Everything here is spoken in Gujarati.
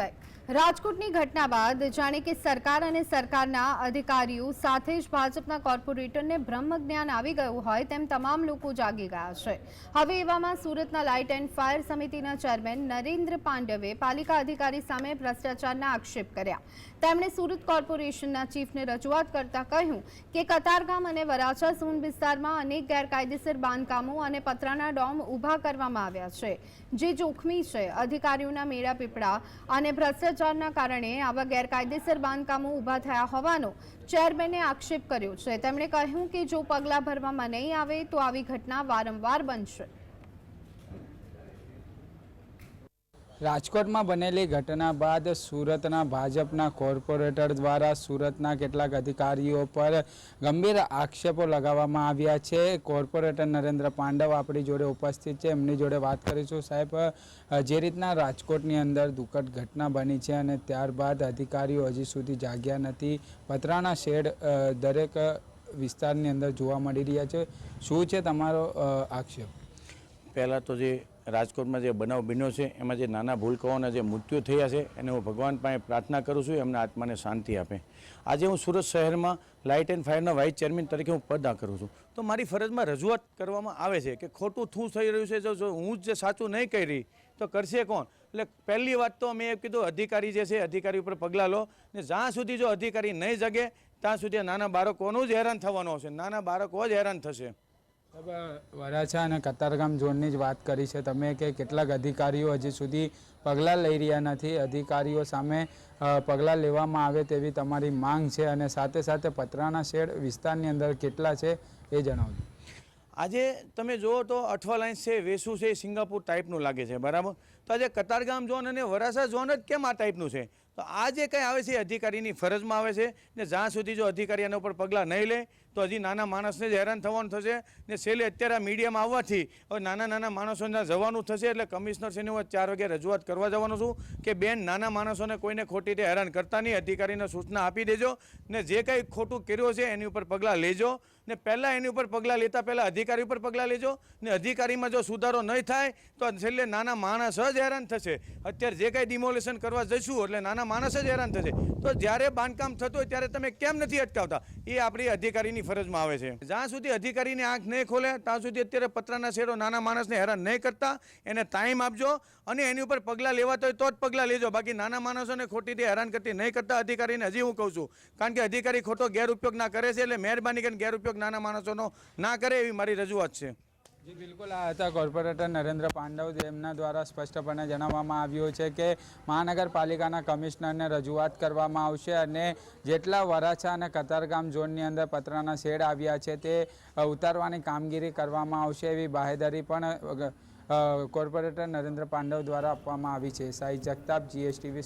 બેક રાજકોટની ઘટના બાદ જાણે કે સરકાર અને સરકારના અધિકારીઓ સાથે જ ભાજપના કોર્પોરેટરને બ્રહ્મ જ્ઞાન આવી ગયું હોય તેમ તમામ લોકો જાગી ગયા છે. હવે એવામાં સુરતના લાઇટ એન્ડ ફાયર સમિતિના ચેરમેન નરેન્દ્ર પાંડવે પાલિકા અધિકારી સામે ભ્રષ્ટાચારના આક્ષેપ કર્યા. તેમણે સુરત કોર્પોરેશનના ચીફને રજૂઆત કરતા કહ્યું કે કતારગામ અને વરાછા ઝોન વિસ્તારમાં અનેક ગેરકાયદેસર બાંધકામો અને પતરાના ડોમ ઊભા કરવામાં આવ્યા છે. જે જોખમી છે. અધિકારીઓના મેળા પીપળા અને ભ્રષ્ટાચારના કારણે આવા ગેરકાયદેસર બાંધકામો ઊભા થયા હોવાનો ચેરમેને આક્ષેપ કર્યો છે. તેમણે કહ્યું કે જો પગલાં ભરવામાં નહીં આવે તો આવી ઘટના વારંવાર બનશે. રાજકોટમાં બનેલી ઘટના બાદ સુરતના ભાજપના કોર્પોરેટર દ્વારા સુરતના કેટલાક અધિકારીઓ પર ગંભીર આક્ષેપો લગાવવામાં આવ્યા છે. કોર્પોરેટર નરેન્દ્ર પાંડવ આપણી જોડે ઉપસ્થિત છે. એમની જોડે વાત કરીશું. સાહેબ, જે રીતના રાજકોટની અંદર દુઃખદ ઘટના બની છે અને ત્યારબાદ અધિકારીઓ હજી સુધી જાગ્યા નથી. પતરાના શેડ દરેક વિસ્તારની અંદર જોવા મળી રહ્યા છે. શું છે તમારો આક્ષેપ? પહેલાં તો જે રાજકોટમાં જે બનાવ બન્યો છે, એમાં જે નાના ભૂલકાઓના જે મૃત્યુ થયા છે, એને હું ભગવાન પાસે પ્રાર્થના કરું છું, એમના આત્માને શાંતિ આપે. આજે હું સુરત શહેરમાં લાઇટ એન્ડ ફાયરના વાઇસ ચેરમેન તરીકે હું પદ કરું છું. તો મારી ફરજમાં રજૂઆત કરવામાં આવે છે કે ખોટું થું થઈ રહ્યું છે, જો હું જ સાચું નહીં કરી, તો કરશે કોણ? એટલે પહેલી વાત તો મેં કીધું, અધિકારી જે છે, અધિકારી ઉપર પગલાં લો ને જ્યાં સુધી જો અધિકારી નહીં જગે, ત્યાં સુધી નાના બાળકોનું જ હેરાન થવાનું હશે. નાના બાળકો જ હેરાન થશે. વરાછા અને કતારગામ ઝોનની જ વાત કરી છે. તમે કે કેટલાક અધિકારીઓ હજી સુધી પગલાં લઈ રહ્યા નથી. અધિકારીઓ સામે પગલાં લેવામાં આવે તેવી તમારી માંગ છે અને સાથે સાથે પતરાના શેડ વિસ્તારની અંદર કેટલા છે એ જણાવજો. આજે તમે જુઓ તો અઠવા લાઇન્સ છે, વેસુ છે, સિંગાપુર ટાઈપનું લાગે છે, બરાબર? તો આજે કતારગામ ઝોન અને વરાસા ઝોન જ કેમ આ ટાઈપનું છે? તો આ જે કંઈ આવે છે અધિકારીની ફરજમાં આવે છે ને જ્યાં સુધી જો અધિકારી એના ઉપર પગલાં નહીં લે તો હજી નાના માણસને જ હેરાન થવાનું થશે ને છેલ્લે અત્યારે આ મીડિયામાં આવવાથી હવે નાના નાના માણસોને જવાનું થશે એટલે કમિશનર છે હું ચાર વાગે રજૂઆત કરવા જવાનું છું કે બેન, નાના માણસોને કોઈને ખોટી રીતે હેરાન કરતા નહીં, અધિકારીને સૂચના આપી દેજો ને જે કંઈ ખોટું કર્યું છે એની ઉપર પગલાં લેજો ને પહેલાં એની ઉપર પગલાં લેતા પહેલાં અધિકારી ઉપર પગલાં લેજો ને અધિકારીમાં જો સુધારો નહીં થાય તો છેલ્લે નાના માણસ જ હેરાન થશે. અત્યારે જે કાંઈ ડિમોલેશન કરવા જશું એટલે નાના માણસ જ હેરાન થશે. તો જ્યારે બાંધકામ થતું હોય ત્યારે તમે કેમ નથી અટકાવતા? એ આપણી અધિકારીની ફરજમાં આવે છે. જ્યાં સુધી અધિકારીની આંખ નહીં ખોલે, ત્યાં સુધી અત્યારે પતરાના શેરો નાના માણસને હેરાન નહીં કરતા. એને ટાઈમ આપજો અને એની ઉપર પગલાં લેવાતા હોય તો જ પગલાં લેજો. બાકી નાના માણસોને ખોટી રીતે હેરાન કરતી નહીં કરતા અધિકારીને હજી હું કહું છું. કારણ કે અધિકારી ખોટો ગેરઉપયોગ ના કરે છે, એટલે મહેરબાની કરીને ગેરઉપયોગ નાના માણસોનો ના કરે એવી મારી રજૂઆત છે. જી, બિલકુલ. આ હતા કોર્પોરેટર નરેન્દ્ર પાંડવ તેમના દ્વારા સ્પષ્ટપણે જણાવવામાં આવ્યું છે કે મહાનગરપાલિકાના કમિશનરને રજૂઆત કરવામાં આવશે અને જેટલા વરાછા અને કતારગામ ઝોનની અંદર પતરાના શેડ આવ્યા છે તે ઉતારવાની કામગીરી કરવામાં આવશે એવી બાહેદારી પણ કોર્પોરેટર નરેન્દ્ર પાંડવ દ્વારા આપવામાં આવી છે. સાઈ જગતાપ, જીએસટીવી